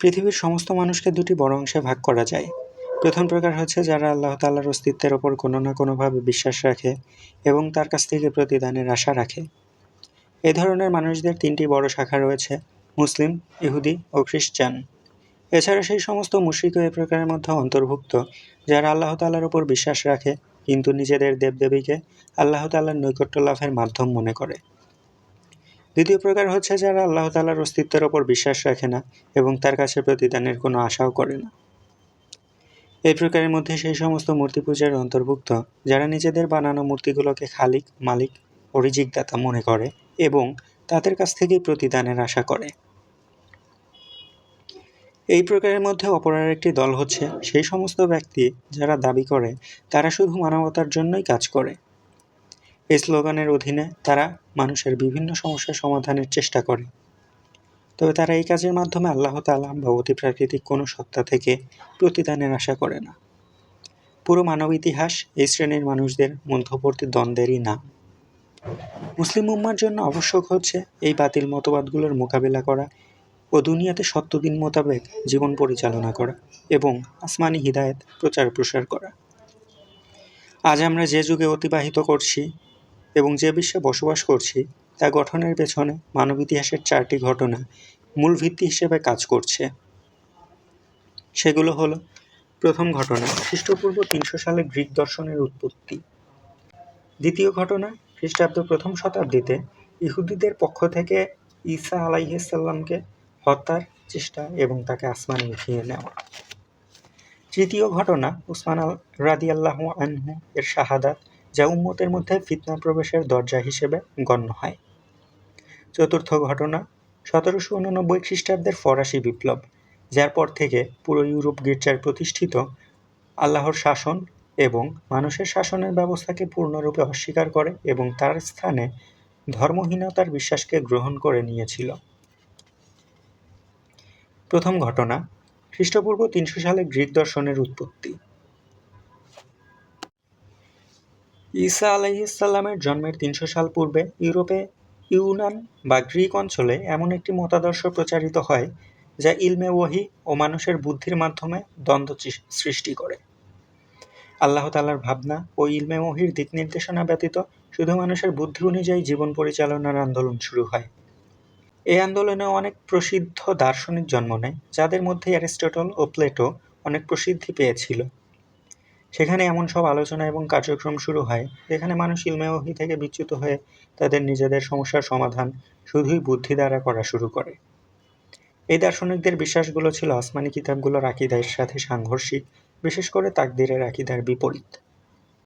পৃথিবীর সমস্ত মানুষকে দুটি বড় অংশে ভাগ করা যায়। প্রথম প্রকার হচ্ছে যারা আল্লাহ তাল্লার অস্তিত্বের ওপর কোনো না কোনোভাবে বিশ্বাস রাখে এবং তার কাছ থেকে প্রতিদানের আশা রাখে। এ ধরনের মানুষদের তিনটি বড় শাখা রয়েছে, মুসলিম, ইহুদি ও খ্রিস্টান। এছাড়া সেই সমস্ত মুশ্রিকও এ প্রকারের মধ্যে অন্তর্ভুক্ত, যারা আল্লাহ তাল্লার ওপর বিশ্বাস রাখে, কিন্তু নিজেদের দেবদেবীকে আল্লাহ তাল্লার নৈকট্য লাভের মাধ্যম মনে করে। দ্বিতীয় প্রকার হচ্ছে যারা আল্লাহ তাল্লার অস্তিত্বের ওপর বিশ্বাস রাখে না এবং তার কাছে প্রতিদানের কোনো আশাও করে না। এই প্রকারের মধ্যে সেই সমস্ত মূর্তি পূজার অন্তর্ভুক্ত যারা নিজেদের বানানো মূর্তিগুলোকে খালিক, মালিক অরিজিকদাতা মনে করে এবং তাদের কাছ থেকেই প্রতিদানের আশা করে। এই প্রকারের মধ্যে অপর একটি দল হচ্ছে সেই সমস্ত ব্যক্তি যারা দাবি করে তারা শুধু মানবতার জন্যই কাজ করে। এই স্লোগানের অধীনে তারা মানুষের বিভিন্ন সমস্যার সমাধানের চেষ্টা করে। তবে তারা এই কাজের মাধ্যমে আল্লাহ তালা বা অতিপ্রাকৃতিক কোনো সত্তা থেকে প্রতিদানের আশা করে না। পুরো মানব ইতিহাস এই শ্রেণির মানুষদের মধ্যবর্তী দ্বন্দ্বেরই নাম। মুসলিম উম্মার জন্য আবশ্যক হচ্ছে এই বাতিল মতবাদগুলোর মোকাবিলা করা ও দুনিয়াতে সত্যদিন মোতাবেক জীবন পরিচালনা করা এবং আসমানি হিদায়ত প্রচার প্রসার করা। আজ আমরা যে যুগে অতিবাহিত করছি এবং যে বিশ্বে বসবাস করছি, তা গঠনের পেছনে মানব ইতিহাসের চারটি ঘটনা মূল ভিত্তি হিসেবে কাজ করছে। সেগুলো হলো, প্রথম ঘটনা, খ্রিস্টপূর্ব তিনশো সালে গ্রিক দর্শনের উৎপত্তি। দ্বিতীয় ঘটনা, খ্রিস্টাব্দ প্রথম শতাব্দীতে ইহুদিদের পক্ষ থেকে ঈসা আলাইসাল্লামকে হত্যার চেষ্টা এবং তাকে আসমানে উঠিয়ে নেওয়া। তৃতীয় ঘটনা, উসমান আল রাদি আল্লাহ আনহু এর শাহাদাত যা উম্মতের মধ্যে ফিতনা প্রবেশের দরজা হিসেবে গণ্য হয়। চতুর্থ ঘটনা, সতেরোশো উননব্বই খ্রিস্টাব্দের ফরাসি বিপ্লব, যার পর থেকে পুরো ইউরোপ গির্জার প্রতিষ্ঠিত আল্লাহর শাসন এবং মানুষের শাসনের ব্যবস্থাকে পূর্ণরূপে অস্বীকার করে এবং তার স্থানে ধর্মহীনতার বিশ্বাসকে গ্রহণ করে নিয়েছিল। প্রথম ঘটনা, খ্রিস্টপূর্ব তিনশো সালে গ্রিক দর্শনের উৎপত্তি। ঈসা আলাইহিসাল্লামের জন্মের তিনশো সাল পূর্বে ইউরোপে ইউনান বা গ্রিক অঞ্চলে এমন একটি মতাদর্শ প্রচারিত হয় যা ইলমে ওহি ও মানুষের বুদ্ধির মাধ্যমে দ্বন্দ্ব সৃষ্টি করে। আল্লাহ তালার ভাবনা ও ইলমে ওহির দিক নির্দেশনা ব্যতীত শুধু মানুষের বুদ্ধি অনুযায়ী জীবন পরিচালনার আন্দোলন শুরু হয়। এই আন্দোলনে অনেক প্রসিদ্ধ দার্শনিক জন্ম নেয়, যাদের মধ্যে অ্যারিস্টটল ও প্লেটো অনেক প্রসিদ্ধি পেয়েছিল। সেখানে এমন সব আলোচনা এবং কার্যক্রম শুরু হয়, যেখানে মানুষ ইলমেওহি থেকে বিচ্যুত হয়ে তাদের নিজেদের সমস্যার সমাধান শুধুই বুদ্ধি দ্বারা করা শুরু করে। এই দার্শনিকদের বিশ্বাসগুলো ছিল আসমানি কিতাবগুলোর আকিদার সাথে সাংঘর্ষিক, বিশেষ করে তাকদিরের আকিদার বিপরীত।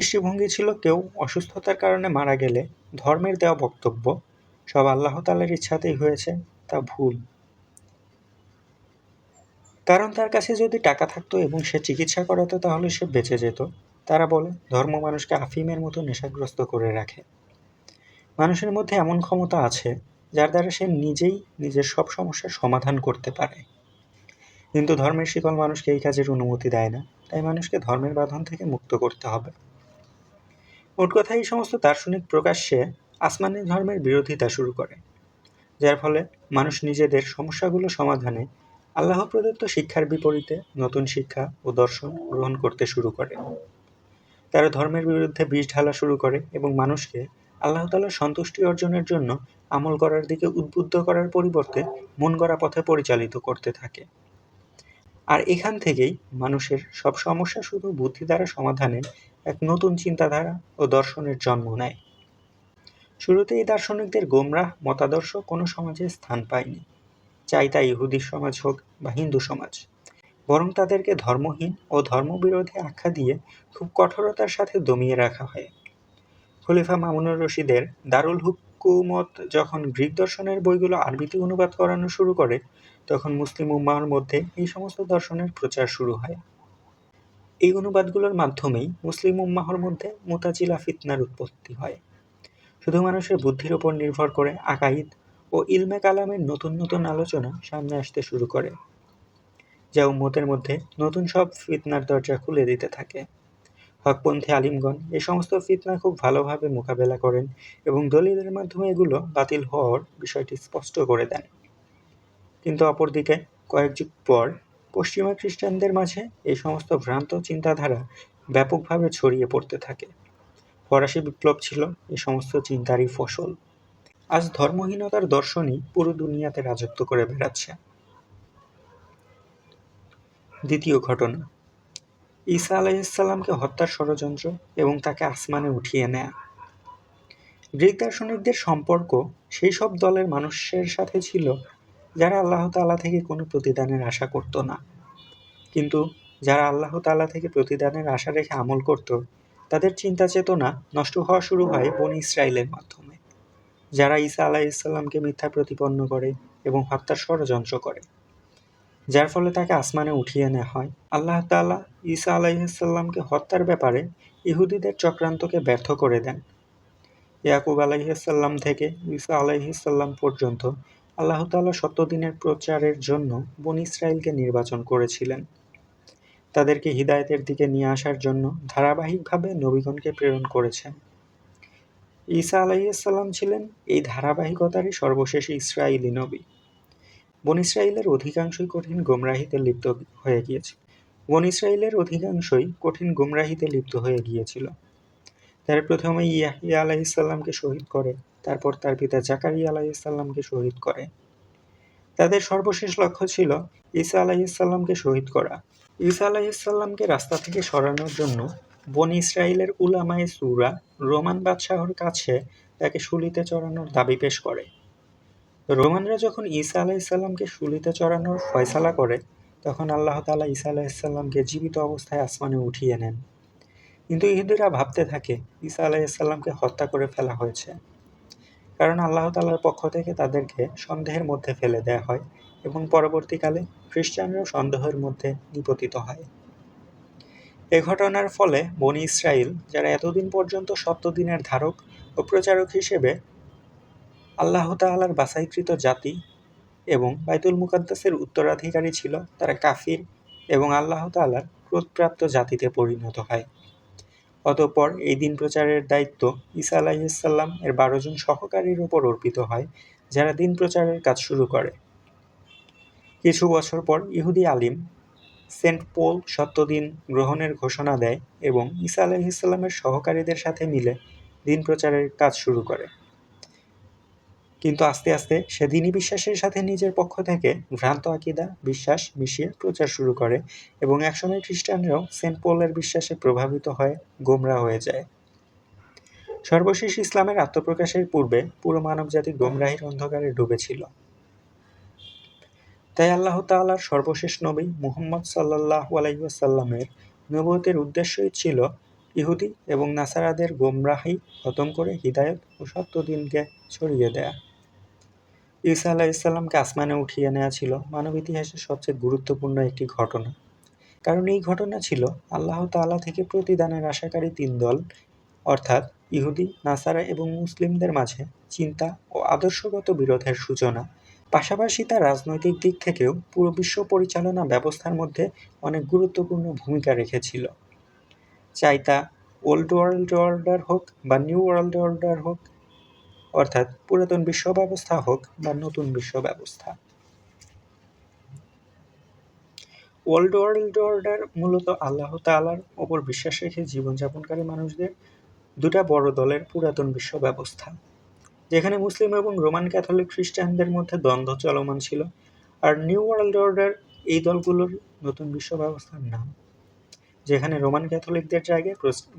দৃষ্টিভঙ্গি ছিল কেউ অসুস্থতার কারণে মারা গেলে ধর্মের দেওয়া বক্তব্য, সব আল্লাহ তালের ইচ্ছাতেই হয়েছে, তা ভুল। কারণ তার কাছে যদি টাকা থাকতো এবং সে চিকিৎসা করাতো তাহলে সে বেঁচে যেত। তারা বলে, ধর্ম মানুষকে আফিমের মতো নেশাগ্রস্ত করে রাখে। মানুষের মধ্যে এমন ক্ষমতা আছে যার দ্বারা সে নিজেই নিজের সব সমস্যার সমাধান করতে পারে। কিন্তু ধর্মের শিকল মানুষকে এই কাজের অনুমতি দেয় না। তাই মানুষকে ধর্মের বাঁধন থেকে মুক্ত করতে হবে। মোট কথা, এই সমস্ত দার্শনিক প্রকাশ্যে আসমানি ধর্মের বিরোধিতা শুরু করে, যার ফলে মানুষ নিজেদের সমস্যাগুলো সমাধানে আল্লাহ প্রদত্ত শিক্ষার বিপরীতে নতুন শিক্ষা ও দর্শন গ্রহণ করতে শুরু করে। তারা ধর্মের বিরুদ্ধে বিষ ঢালা শুরু করে এবং মানুষকে আল্লাহ তালার সন্তুষ্টি অর্জনের জন্য আমল করার দিকে উদ্বুদ্ধ করার পরিবর্তে মন গড়া পথে পরিচালিত করতে থাকে। আর এখান থেকেই মানুষের সব সমস্যা শুধু বুদ্ধি দ্বারা সমাধানের এক নতুন চিন্তাধারা ও দর্শনের জন্ম নেয়। শুরুতে এই দার্শনিকদের গোমরাহ মতাদর্শ কোনো সমাজে স্থান পায়নি। চাই তা ইহুদি সমাজ হোক বা হিন্দু সমাজ। বরং তাদেরকে ধর্মহীন ও ধর্মবিরোধী আখ্যা দিয়ে খুব কঠোরতার সাথে দমিয়ে রাখা হয়। খলিফা মামুনুর রশিদের দারুল হুকুমত যখন গ্রিক দর্শনের বইগুলো আরবিতে অনুবাদ করানো শুরু করে, তখন মুসলিম উম্মাহর মধ্যে এই সমস্ত দর্শনের প্রচার শুরু হয়। এই অনুবাদগুলোর মাধ্যমেই মুসলিম উম্মাহর মধ্যে মুতাজিলা ফিতনার উৎপত্তি হয়। শুধু মানুষের বুদ্ধির ওপর নির্ভর করে আকাইদ ও ইলমে কালামের নতুন নতুন আলোচনা সামনে আসতে শুরু করে, যা উম্মতের মধ্যে নতুন সব ফিতনার দরজা খুলে দিতে থাকে। হকপন্থী আলিমগণ এই সমস্ত ফিতনা খুব ভালোভাবে মোকাবেলা করেন এবং দলিলের মাধ্যমে এগুলো বাতিল হওয়ার বিষয়টি স্পষ্ট করে দেন। কিন্তু অপরদিকে কয়েক যুগ পর পশ্চিমা খ্রিস্টানদের মাঝে এই সমস্ত ভ্রান্ত চিন্তাধারা ব্যাপকভাবে ছড়িয়ে পড়তে থাকে। ফরাসি বিপ্লব ছিল এই সমস্ত চিন্তারই ফসল। আজ ধর্মহীনতার দর্শনই পুরো দুনিয়াতে রাজত্ব করে বেড়াচ্ছে। দ্বিতীয় ঘটনা, ঈসা আলাইসাল্লামকে হত্যার ষড়যন্ত্র এবং তাকে আসমানে উঠিয়ে নেয়া। গ্রিক দার্শনিকদের সম্পর্ক সেই সব দলের মানুষের সাথে ছিল যারা আল্লাহ তালা থেকে কোনো প্রতিদানের আশা করত না। কিন্তু যারা আল্লাহ তালা থেকে প্রতিদানের আশা রেখে আমল করত, তাদের চিন্তা চেতনা নষ্ট হওয়া শুরু হয় বন ইসরায়েলের মাধ্যমে। যারা ঈসা আলাহ ইসলামকে মিথ্যা প্রতিপন্ন করে এবং হত্যার ষড়যন্ত্র করে, যার ফলে তাকে আসমানে উঠিয়ে নেওয়া হয়। আল্লাহ তালা ঈসা আলাইসাল্লামকে হত্যার ব্যাপারে ইহুদিদের চক্রান্তকে ব্যর্থ করে দেন। ইয়াকুব আলাইসাল্লাম থেকে ঈসা আলাইসাল্লাম পর্যন্ত আল্লাহ তালা দিনের প্রচারের জন্য বন ইসরায়েলকে নির্বাচন করেছিলেন। তাদেরকে হিদায়তের দিকে নিয়ে আসার জন্য ধারাবাহিকভাবে নবীগণকে প্রেরণ করেছেন। ঈসা আলাইসাল্লাম ছিলেন এই ধারাবাহিকতারই সর্বশেষ ইসরায়েলি নবী। বন ইসরায়েলের অধিকাংশই কঠিন গোমরাহিতে লিপ্ত হয়ে গিয়েছে বন ইসরায়েলের অধিকাংশই কঠিন গোমরাহিতে লিপ্ত হয়ে গিয়েছিল। তারা প্রথমে ইয়াহিয়া আলাইসাল্লামকে শহীদ করে, তারপর তার পিতা জাকারিয়া আলাইসাল্লামকে শহীদ করে। তাদের সর্বশেষ লক্ষ্য ছিল ঈসা আলাইসাল্লামকে শহীদ করা। ঈসা আলাইসাল্লামকে রাস্তা থেকে সরানোর জন্য বন ইসরায়েলের উলামায়ে সুরা রোমান বাদশাহর কাছে তাকে শুলিতে চড়ানোর দাবি পেশ করে। রোমানরা যখন ঈসা আলাইসাল্লামকে শুলিতে চড়ানোর ফয়সালা করে, তখন আল্লাহ তালা ঈসা আলাইসাল্লামকে জীবিত অবস্থায় আসমানে উঠিয়ে নেন। কিন্তু ইহুদিরা ভাবতে থাকে, ঈসা আলাইসাল্লামকে হত্যা করে ফেলা হয়েছে। কারণ আল্লাহ তালার পক্ষ থেকে তাদেরকে সন্দেহের মধ্যে ফেলে দেয়া হয় এবং পরবর্তীকালে খ্রিস্টানরাও সন্দেহের মধ্যে নিপতিত হয়। এ ঘটনার ফলে বনি ইসরায়েল যারা এতদিন পর্যন্ত সত্য দিনের ধারক ও প্রচারক হিসেবে আল্লাহ তাআলার বাছাইকৃত জাতি এবং বাইতুল মুকাদ্দাসের উত্তরাধিকারী ছিল, তারা কাফির এবং আল্লাহ তাআলার ক্রোধপ্রাপ্ত জাতিতে পরিণত হয়। অতঃপর এই দিন প্রচারের দায়িত্ব ঈসা আলাইসাল্লাম এর বারো জন সহকারীর উপর অর্পিত হয়, যারা দিন প্রচারের কাজ শুরু করে। কিছু বছর পর ইহুদি আলিম সেন্ট পোল সত্যদিন গ্রহণের ঘোষণা দেয় এবং ঈসা আলাইসাল্লামের সহকারীদের সাথে মিলে দিন প্রচারের কাজ শুরু করে। কিন্তু আস্তে আস্তে সে দিনই বিশ্বাসের সাথে নিজের পক্ষ থেকে ভ্রান্ত আকিদা, বিশ্বাস মিশিয়ে প্রচার শুরু করে এবং একসময় খ্রিস্টানরাও সেন্ট পোলের বিশ্বাসে প্রভাবিত হয়ে গোমরা হয়ে যায়। সর্বশেষ ইসলামের আত্মপ্রকাশের পূর্বে পুরো মানবজাতি গোমরাহির অন্ধকারে ডুবেছিল তাই আল্লাহ তাল্লার সর্বশেষ নবী মুহম্মদ সাল্লাহ আলাইসাল্লামের নবতের উদ্দেশ্যই ছিল ইহুদি এবং নাসারাদের গোমরাহি খতম করে হিদায়ত ও সত্য দিনকে ছড়িয়ে দেয়া। ঈসা আলাইসাল্লামকে আসমানে উঠিয়ে নেওয়া ছিল মানব ইতিহাসের সবচেয়ে গুরুত্বপূর্ণ একটি ঘটনা। কারণ এই ঘটনা ছিল আল্লাহ তালা থেকে প্রতিদানের আশাকারী তিন দল, অর্থাৎ ইহুদি, নাসারা এবং মুসলিমদের মাঝে চিন্তা ও আদর্শগত বিরোধের সূচনা পাশাপাশি তা রাজনৈতিক দিক থেকেও পুরো বিশ্ব পরিচালনা ব্যবস্থার মধ্যে অনেক গুরুত্বপূর্ণ ভূমিকা রেখেছিল। চাই তা ওল্ড ওয়ার্ল্ড অর্ডার হোক বা নিউ ওয়ার্ল্ড অর্ডার হোক, অর্থাৎ পুরাতন বিশ্ব ব্যবস্থা হোক বা নতুন বিশ্ব ব্যবস্থা। ওয়ার্ল্ড ওয়ার্ল্ড অর্ডার মূলত আল্লাহ তালার ওপর বিশ্বাস রেখে জীবনযাপনকারী মানুষদের দুটা বড় দলের পুরাতন বিশ্ব ব্যবস্থা। যেখানে মুসলিম এবং রোমান ক্যাথলিক খ্রিস্টানদের মধ্যে দ্বন্দ্ব চলমান ছিল। আর নিউ ওয়ার্ল্ড অর্ডার এই দলগুলোর নতুন বিশ্ব ব্যবস্থার নাম, যেখানে রোমান ক্যাথলিকদের জায়গায়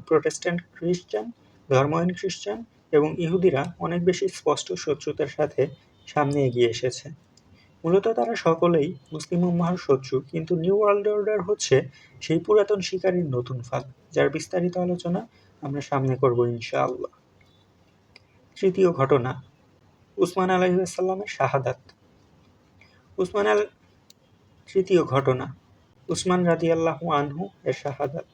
প্রোটেস্ট্যান্ট খ্রিস্টান, ধর্মহীন খ্রিস্টান এবং ইহুদিরা অনেক বেশি স্পষ্ট শত্রুতার সাথে সামনে এগিয়ে এসেছে। মূলত তারা সকলেই মুসলিম উম্মাহর শত্রু, কিন্তু নিউ ওয়ার্ল্ড অর্ডার হচ্ছে সেই পুরাতন শিকারীর নতুন ফাঁদ, যার বিস্তারিত আলোচনা আমরা সামনে করব ইনশাআল্লাহ। তৃতীয় ঘটনা, উসমান আলাইসাল্লামের শাহাদাত। উসমান আল, তৃতীয় ঘটনা, উসমান রাদি আল্লাহ আনহু এর শাহাদাত।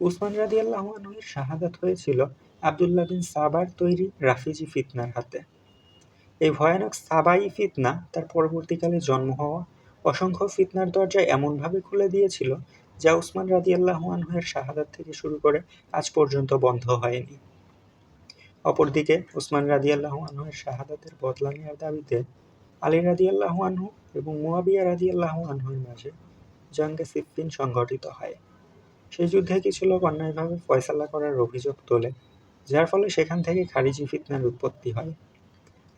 উসমান রাদি আল্লাহ আনহু এর শাহাদাত হয়েছিল আবদুল্লাহ বিন সাবার তৈরি রাফিজি ফিতনার হাতে। এই ভয়ানক সাবাই ফিতনা তার পরবর্তীকালে জন্ম হওয়া অসংখ্য ফিতনার দরজা এমনভাবে খুলে দিয়েছিল যা উসমান রাদিয়াল্লাহু আনহুয়ের শাহাদাত থেকে শুরু করে আজ পর্যন্ত বন্ধ হয়নি। অপরদিকে উসমান রাদিয়াল্লাহু আনহুয়ের শাহাদাতের বদলা নেওয়ার দাবিতে আলী রাদিয়াল্লাহু আনহু এবং মুয়াবিয়া রাদিয়াল্লাহু আনহুর মাঝে জঙ্গে সিফফিন সংঘটিত হয়। সেই যুদ্ধে কিছু লোক অন্যায়ভাবে ফয়সালা করার অভিযোগ তোলে, যার ফলে সেখান থেকে খারিজি ফিতনার উৎপত্তি হয়।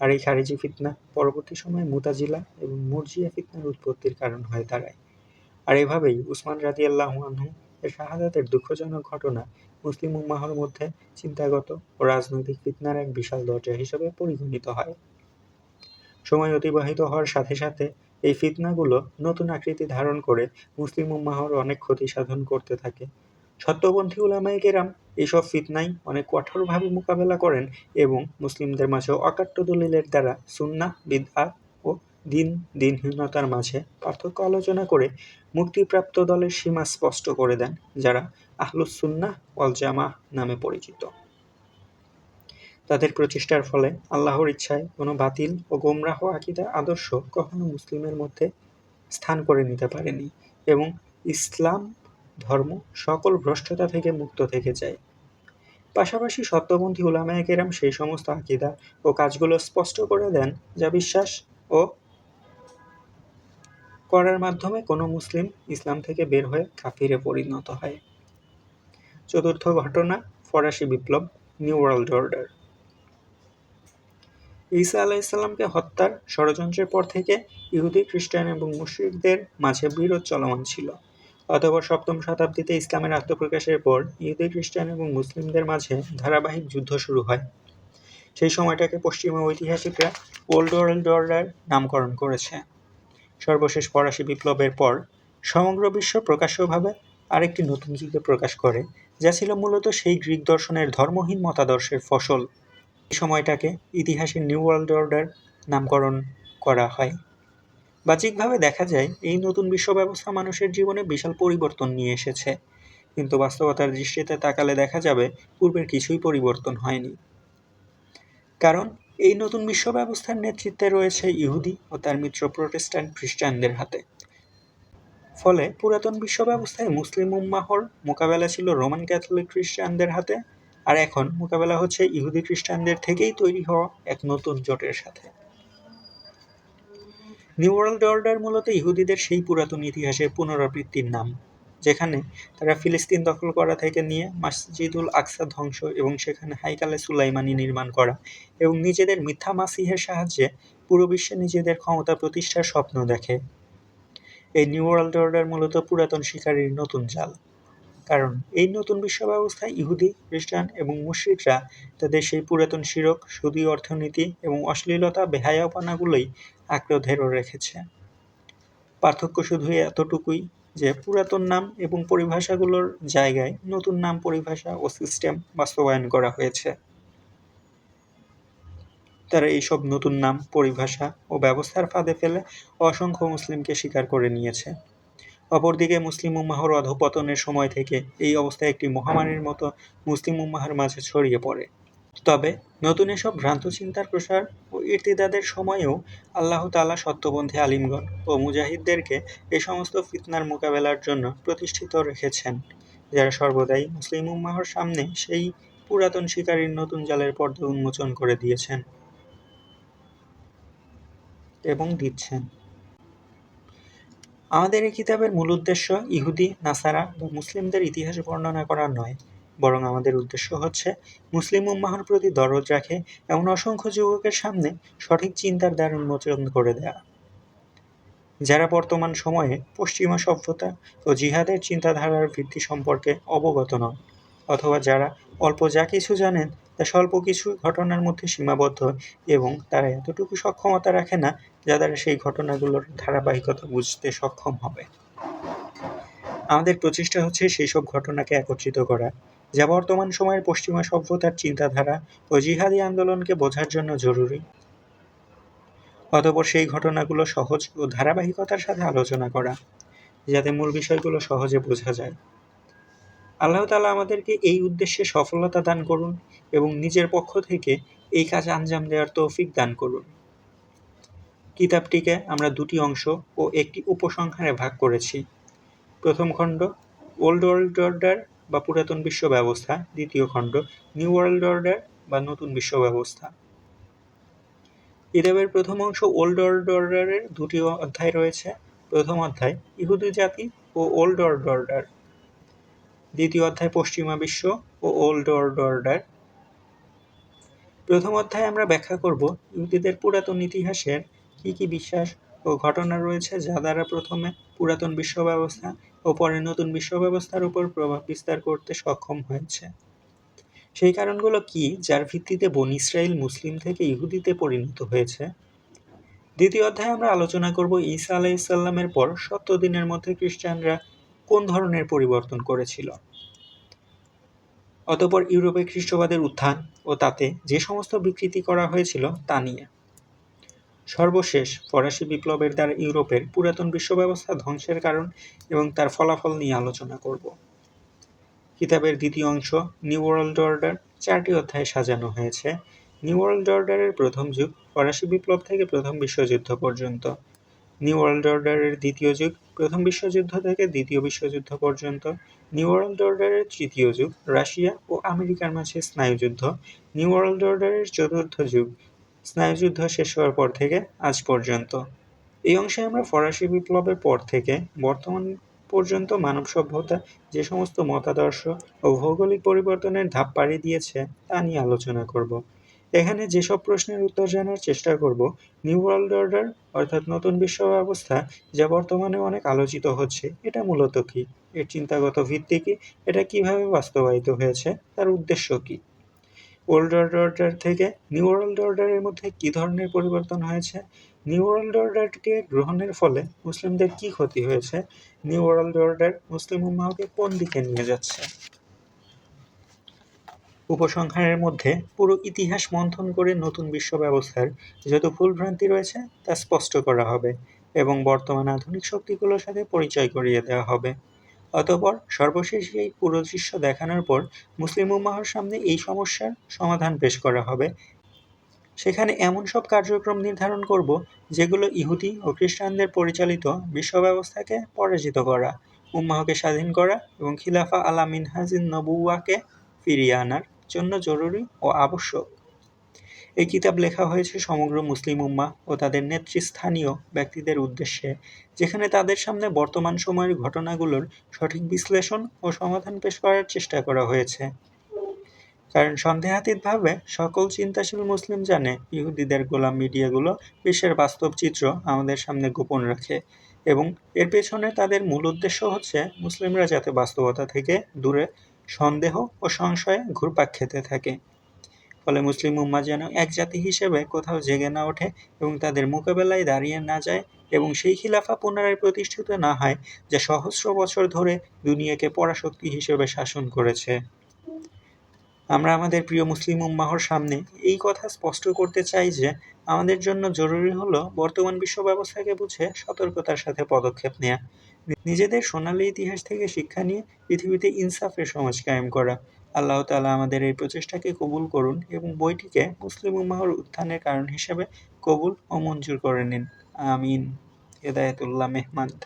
আর এই খারিজি ফিতনা পরবর্তী সময়ে মুতাজিলা এবং মুরজিয়া ফিতনার উৎপত্তির কারণ হয়ে দাঁড়ায়। আর এভাবেই উসমান রাদিয়াল্লাহু আনহু এর শাহাদাতের দুঃখজনক ঘটনা মুসলিম উম্মাহর মধ্যে চিন্তাগত ও রাজনৈতিক ফিতনার এক বিশাল দরজা হিসেবে পরিগণিত হয়। সময় অতিবাহিত হওয়ার সাথে সাথে এই ফিতনাগুলো নতুন আকৃতি ধারণ করে মুসলিম উম্মাহর অনেক ক্ষতি সাধন করতে থাকে। সত্যপন্থী উলামায়ে কেরাম এইসব ফিতনাই অনেক কঠোরভাবে মোকাবেলা করেন এবং মুসলিমদের মাঝে অকাট্য দলিলের দ্বারা সুন্না বিদআত ও দিন দিনহীনতার মাঝে পার্থক্য আলোচনা করে মুক্তিপ্রাপ্ত দলের সীমা স্পষ্ট করে দেন, যারা আহলুস সুন্নাহ ওয়াল জামাহ নামে পরিচিত। তাদের প্রচেষ্টার ফলে আল্লাহর ইচ্ছায় কোনো বাতিল ও গোমরাহ আকিদা আদর্শ কখনো মুসলিমের মধ্যে স্থান করে নিতে পারেনি এবং ইসলাম ধর্ম সকল ভ্রষ্টতা থেকে মুক্ত থেকে যায়। পাশাপাশি সত্যপন্থী উলামায়ে কেরাম সেই সমস্ত আকিদা ও কাজগুলো স্পষ্ট করে দেন যা বিশ্বাস ও করার মাধ্যমে কোনো মুসলিম ইসলাম থেকে বের হয়ে কাফিরে পরিণত হয়। চতুর্থ ঘটনা, ফরাসি বিপ্লব, নিউ ওয়ার্ল্ড অর্ডার। ঈসা আলাইসাল্লামকে হত্যার ষড়যন্ত্রের পর থেকে ইহুদি, খ্রিস্টান এবং মুশরিকদের মাঝে বিরোধ চলমান ছিল। অথবা সপ্তম শতাব্দীতে ইসলামের আত্মপ্রকাশের পর ইহুদি, খ্রিস্টান এবং মুসলিমদের মাঝে ধারাবাহিক যুদ্ধ শুরু হয়। সেই সময়টাকে পশ্চিমা ঐতিহাসিকরা ওল্ড ওয়ার্ল্ড অর্ডার নামকরণ করেছে। সর্বশেষ ফরাসি বিপ্লবের পর সমগ্র বিশ্ব প্রকাশ্যভাবে আরেকটি নতুন যুগে প্রকাশ করে, যা ছিল মূলত সেই গ্রিক দর্শনের ধর্মহীন মতাদর্শের ফসল। এই সময়টাকে ইতিহাসে নিউ ওয়ার্ল্ড অর্ডার নামকরণ করা হয়। বাহ্যিকভাবে দেখা যায়, এই নতুন বিশ্ব ব্যবস্থা মানুষের জীবনে বিশাল পরিবর্তন নিয়ে এসেছে। কিন্তু বাস্তবতার দৃষ্টিতে তাকালে দেখা যাবে, পূর্বের কিছুই পরিবর্তন হয়নি। কারণ এই নতুন বিশ্ব ব্যবস্থার নেতৃত্বে রয়েছে ইহুদি ও তার মিত্র প্রোটেস্ট্যান্ট খ্রিস্টানদের হাতে। ফলে পুরাতন বিশ্ব ব্যবস্থায় মুসলিম উম্মাহর মোকাবেলা ছিল রোমান ক্যাথলিক খ্রিস্টানদের হাতে, আর এখন মোকাবেলা হচ্ছে ইহুদি খ্রিস্টানদের থেকেই তৈরি হওয়া এক নতুন জোটের সাথে। নিউ ওয়ার্ল্ড অর্ডার মূলত ইহুদিদের সেই পুরাতন ইতিহাসের পুনরাবৃত্তির নাম। যেখানে তারা ফিলিস্তিন দখল করা থেকে নিয়ে মসজিদুল আকসা ধ্বংস এবং সেখানে হাইকালে সুলাইমানি নির্মাণ করা এবং নিজেদের মিথ্যা মাসিহের সাহায্যে পুরো বিশ্বে নিজেদের ক্ষমতা প্রতিষ্ঠার স্বপ্ন দেখে। এই নিউ ওয়ার্ল্ড অর্ডার মূলত পুরাতন শিকারীর নতুন জাল। কারণ এই নতুন বিশ্ব ব্যবস্থায় ইহুদি, খ্রিস্টান এবং মুশ্রিকরা তাদের সেই পুরাতন শিরক সুদী অর্থনীতি এবং অশ্লীলতা, বেহায়াপনাগুলোই আঁকড়ে রেখেছে। পার্থক্য শুধু এতটুকুই যে পুরাতন নাম এবং পরিভাষাগুলোর জায়গায় নতুন নাম, পরিভাষা ও সিস্টেম বাস্তবায়ন করা হয়েছে। তারা এইসব নতুন নাম, পরিভাষা ও ব্যবস্থার ফাঁদে ফেলে অসংখ্য মুসলিমকে স্বীকার করে নিয়েছে। অপরদিকে মুসলিম উম্মাহর অধপতনের সময় থেকে এই অবস্থা একটি মহামারীর মতো মুসলিম উম্মাহর মাঝে ছড়িয়ে পড়ে। তবে নতুন এসব ভ্রান্ত চিন্তার প্রসার ও ইর্তিদাদের সময়েও আল্লাহ তালা সত্যপন্থী আলিমগণ ও মুজাহিদদেরকে এ সমস্ত ফিতনার মোকাবেলার জন্য প্রতিষ্ঠিত রেখেছেন। যারা সর্বদাই মুসলিম উম্মাহর সামনে সেই পুরাতন শিকারীর নতুন জালের পর্দা উন্মোচন করে দিয়েছেন এবং দিচ্ছেন। আমাদের এই কিতাবের মূল উদ্দেশ্য ইহুদি, নাসারা বা মুসলিমদের ইতিহাস বর্ণনা করা নয়। বরং আমাদের উদ্দেশ্য হচ্ছে মুসলিম উম্মাহর প্রতি দরদ রাখে এমন অসংখ্য যুবকের সামনে সঠিক চিন্তার দ্বার উন্মোচন করে দেয়া। যারা বর্তমান সময়ে পশ্চিমা সভ্যতা ও জিহাদের চিন্তাধারার ভিত্তি সম্পর্কে অবগত নন, অথবা যারা অল্প যা কিছু জানেন তা স্বল্প কিছু ঘটনার মধ্যে সীমাবদ্ধ এবং তারা এতটুকু সক্ষমতা রাখে না যা দ্বারা সেই ঘটনাগুলোর ধারাবাহিকতা বুঝতে সক্ষম হবে। আমাদের প্রচেষ্টা হচ্ছে সেই সব ঘটনাকে একত্রিত করা যা বর্তমান সময়ের পশ্চিমা সভ্যতার চিন্তাধারা ও জিহাদি আন্দোলনকে বোঝার জন্য জরুরি। অতপর সেই ঘটনাগুলো সহজ ও ধারাবাহিকতার সাথে আলোচনা করা, যাতে মূল বিষয়গুলো সহজে বোঝা যায়। আল্লাহ তালা আমাদেরকে এই উদ্দেশ্যে সফলতা দান করুন এবং নিজের পক্ষ থেকে এই কাজ আঞ্জাম দেওয়ার তৌফিক দান করুন। কিতাবটিকে আমরা দুটি অংশ ও একটি উপসংহারে ভাগ করেছি। প্রথম খণ্ড, ওল্ড ওয়ার্ল্ড অর্ডার বা পুরাতন বিশ্ব ব্যবস্থা দ্বিতীয় খণ্ড নিউ ওয়ার্ল্ড অর্ডার বা নতুন বিশ্ব ব্যবস্থা কিতাবের প্রথম অংশ ওল্ড ওয়ার্ল্ড অর্ডারের দুটি অধ্যায় রয়েছে। প্রথম অধ্যায়, ইহুদি জাতি ও ওল্ড ওয়ার্ল্ড অর্ডার দ্বিতীয় অধ্যায়, পশ্চিমা বিশ্ব ও ওল্ড ওয়ার্ল্ড অর্ডার প্রথম অধ্যায়ে আমরা ব্যাখ্যা করব ইহুদিদের পুরাতন ইতিহাসের কি কি বিশ্বাস ও ঘটনা রয়েছে যা দ্বারা প্রথমে পুরাতন বিশ্ব ব্যবস্থা ও পরে নতুন বিশ্ব ব্যবস্থার উপর প্রভাব বিস্তার করতে সক্ষম হয়েছে। সেই কারণগুলো কি, যার ভিত্তিতে বন ইসরায়েল মুসলিম থেকে ইহুদিতে পরিণত হয়েছে? দ্বিতীয় অধ্যায়ে আমরা আলোচনা করব ঈসা আলাইসাল্লামের পর সত্তর দিনের মধ্যে খ্রিস্টানরা কোন ধরনের পরিবর্তন করেছিল? অতপর ইউরোপে খ্রিস্টবাদের উত্থান ও তাতে যে সমস্ত বিকৃতি করা হয়েছিল তা নিয়ে। সর্বশেষ ফরাসি বিপ্লবের দ্বারা ইউরোপের পুরাতন বিশ্ব ব্যবস্থা ধ্বংসের কারণ এবং তার ফলাফল নিয়ে আলোচনা করব। কিতাবের দ্বিতীয় অংশ নিউ ওয়ার্ল্ড অর্ডার চারটি অধ্যায়ে সাজানো হয়েছে। নিউ ওয়ার্ল্ড অর্ডারের প্রথম যুগ ফরাসি বিপ্লব থেকে প্রথম বিশ্বযুদ্ধ পর্যন্ত। নিউ ওয়ার্ল্ড অর্ডারের দ্বিতীয় যুগ প্রথম বিশ্বযুদ্ধ থেকে দ্বিতীয় বিশ্বযুদ্ধ পর্যন্ত। নিউ ওয়ার্ল্ড অর্ডারের তৃতীয় যুগ রাশিয়া ও আমেরিকার মাঝে স্নায়ুযুদ্ধ। নিউ ওয়ার্ল্ড অর্ডারের চতুর্থ যুগ স্নায়ুযুদ্ধ শেষ হওয়ার পর থেকে আজ পর্যন্ত। এই অংশে আমরা ফরাসি বিপ্লবের পর থেকে বর্তমান পর্যন্ত মানব সভ্যতা যে সমস্ত মতাদর্শ ও ভৌগোলিক পরিবর্তনের ধাপ পাড়ি দিয়েছে তা নিয়ে আলোচনা করব। এখানে যেসব প্রশ্নের উত্তর জানার চেষ্টা করব, নিউ ওয়ার্ল্ড অর্ডার, অর্থাৎ নতুন বিশ্ব ব্যবস্থা, যা বর্তমানে অনেক আলোচিত হচ্ছে, এটা মূলত কি? এর চিন্তাগত ভিত্তি কি? এটা কীভাবে বাস্তবায়িত হয়েছে? তার উদ্দেশ্য কি? ওল্ড ওয়ার্ল্ড অর্ডার থেকে নিউ ওয়ার্ল্ড অর্ডারের মধ্যে কী ধরনের পরিবর্তন হয়েছে? নিউ ওয়ার্ল্ড অর্ডারকে গ্রহণের ফলে মুসলিমদের কি ক্ষতি হয়েছে? নিউ ওয়ার্ল্ড অর্ডার মুসলিম উম্মাহকে কোন দিকে নিয়ে যাচ্ছে? উপসংহারের মধ্যে পুরো ইতিহাস মন্থন করে নতুন বিশ্ব ব্যবস্থার যত ভুলভ্রান্তি রয়েছে, তা স্পষ্ট করা হবে এবং বর্তমান আধুনিক শক্তিগুলোর সাথে পরিচয় করিয়ে দেওয়া হবে। অতঃপর সর্বশেষ এই পুরো দৃশ্য দেখানোর পর মুসলিম উম্মাহর সামনে এই সমস্যার সমাধান পেশ করা হবে। সেখানে এমন সব কার্যক্রম নির্ধারণ করব যেগুলো ইহুদি ও খ্রিস্টানদের পরিচালিত বিশ্ব ব্যবস্থাকে পরাজিত করা, উম্মাহকে স্বাধীন করা এবং খিলাফা আলা মিনহাজিন নবুয়াকে ফিরিয়ে আনার জন্য জরুরি ও আবশ্যক। এই কিতাব লেখা হয়েছে সমগ্র মুসলিম উম্মা ও তাদের নেতৃস্থানীয় ব্যক্তিদের উদ্দেশ্যে, যেখানে তাদের সামনে বর্তমান সময়ের ঘটনাগুলোর সঠিক বিশ্লেষণ ও সমাধান পেশ করার চেষ্টা করা হয়েছে। কারণ সন্দেহাতীতভাবে সকল চিন্তাশীল মুসলিম জানে, ইহুদিদের গোলাম মিডিয়াগুলো বিশ্বের বাস্তব চিত্র আমাদের সামনে গোপন রাখে এবং এর পেছনে তাদের মূল উদ্দেশ্য হচ্ছে মুসলিমরা যাতে বাস্তবতা থেকে দূরে, সন্দেহ ও সংশয়ে ঘুরপাক খেতে থাকে। ফলে মুসলিম উম্মা যেন এক জাতি হিসেবে কোথাও জেগে না ওঠে এবং তাদের মোকাবেলায় দাঁড়িয়ে না যায় এবং সেই খিলাফা পুনরায় প্রতিষ্ঠিত না হয়, যা সহস্র বছর ধরে দুনিয়াকে পরাশক্তি হিসেবে শাসন করেছে। আমরা আমাদের প্রিয় মুসলিম উম্মাহর সামনে এই কথা স্পষ্ট করতে চাই যে, আমাদের জন্য জরুরি হলো বর্তমান বিশ্ব ব্যবস্থাকে বুঝে সতর্কতার সাথে পদক্ষেপ নেওয়া নিজেদের সোনালী ইতিহাস থেকে শিক্ষা নিয়ে পৃথিবীতে ইনসাফের সমাজ কায়েম করা। আল্লাহ তালা আমাদের এই প্রচেষ্টাকে কবুল করুন এবং বইটিকে মুসলিম উম্মাহর উত্থানের কারণ হিসেবে কবুল ও মঞ্জুর করে নিন। আমিন। হেদায়তুল্লাহ মেহমান্দ